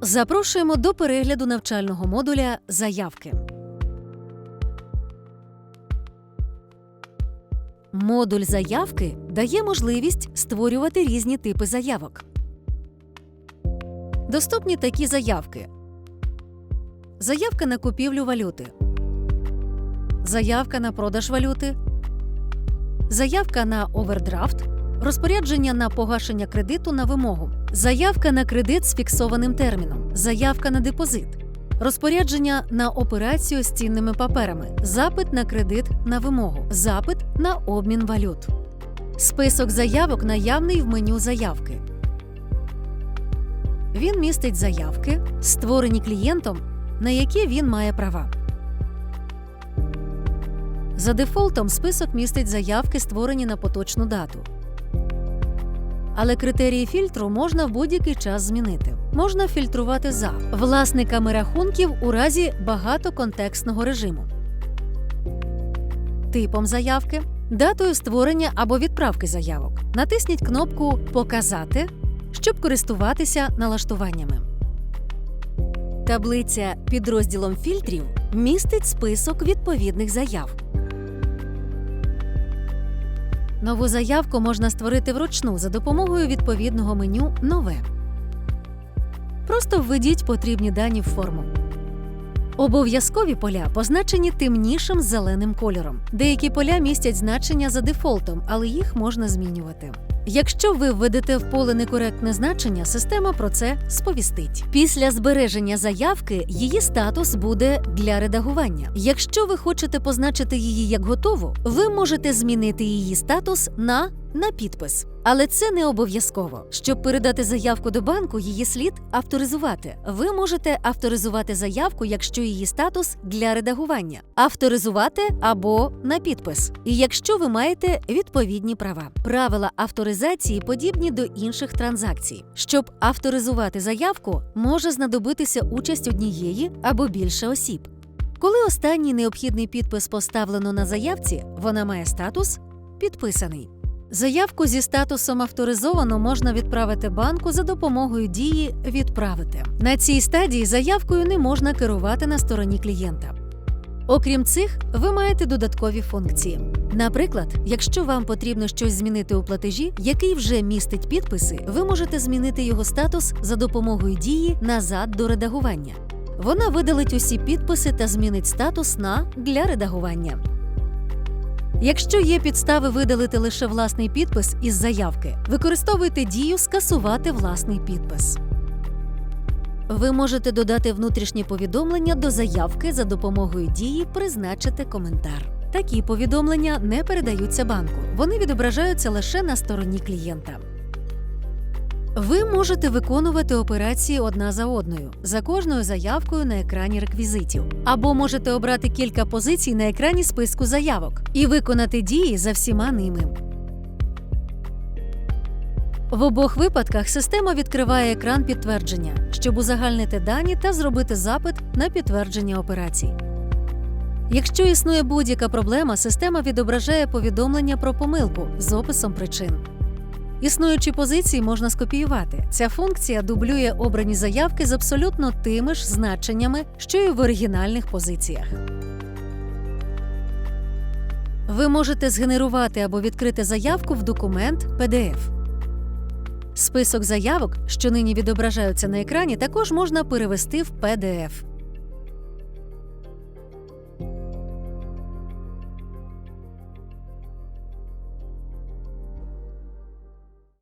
Запрошуємо до перегляду навчального модуля Заявки. Модуль заявки дає можливість створювати різні типи заявок. Доступні такі заявки: заявка на купівлю валюти, заявка на продаж валюти, заявка на овердрафт, розпорядження на погашення кредиту на вимогу, заявка на кредит з фіксованим терміном, заявка на депозит, розпорядження на операцію з цінними паперами, запит на кредит на вимогу, запит на обмін валют. Список заявок наявний в меню заявки. Він містить заявки, створені клієнтом, на які він має права. За дефолтом список містить заявки, створені на поточну дату. Але критерії фільтру можна в будь-який час змінити. Можна фільтрувати за власниками рахунків у разі багатоконтекстного режиму, типом заявки, датою створення або відправки заявок. Натисніть кнопку Показати, щоб користуватися налаштуваннями. Таблиця під розділом фільтрів містить список відповідних заяв. Нову заявку можна створити вручну за допомогою відповідного меню Нове. Просто введіть потрібні дані в форму. Обов'язкові поля позначені темнішим зеленим кольором. Деякі поля містять значення за дефолтом, але їх можна змінювати. Якщо ви введете в поле некоректне значення, система про це сповістить. Після збереження заявки її статус буде для редагування. Якщо ви хочете позначити її як готову, ви можете змінити її статус на на підпис. Але це не обов'язково. Щоб передати заявку до банку, її слід авторизувати. Ви можете авторизувати заявку, якщо її статус для редагування, авторизувати або на підпис. І якщо ви маєте відповідні права. Правила авторизації подібні до інших транзакцій. Щоб авторизувати заявку, може знадобитися участь однієї або більше осіб. Коли останній необхідний підпис поставлено на заявці, вона має статус підписаний. Заявку зі статусом авторизовано можна відправити банку за допомогою дії Відправити. На цій стадії заявкою не можна керувати на стороні клієнта. Окрім цих, ви маєте додаткові функції. Наприклад, якщо вам потрібно щось змінити у платежі, який вже містить підписи, ви можете змінити його статус за допомогою дії назад до редагування. Вона видалить усі підписи та змінить статус на для редагування. Якщо є підстави видалити лише власний підпис із заявки, використовуйте дію скасувати власний підпис. Ви можете додати внутрішні повідомлення до заявки за допомогою дії Призначити коментар. Такі повідомлення не передаються банку, вони відображаються лише на стороні клієнта. Ви можете виконувати операції одна за одною за кожною заявкою на екрані реквізитів, або можете обрати кілька позицій на екрані списку заявок і виконати дії за всіма ними. В обох випадках система відкриває екран підтвердження, щоб узагальнити дані та зробити запит на підтвердження операцій. Якщо існує будь-яка проблема, система відображає повідомлення про помилку з описом причин. Існуючі позиції можна скопіювати. Ця функція дублює обрані заявки з абсолютно тими ж значеннями, що й в оригінальних позиціях. Ви можете згенерувати або відкрити заявку в документ PDF. Список заявок, що нині відображаються на екрані, також можна перевести в PDF.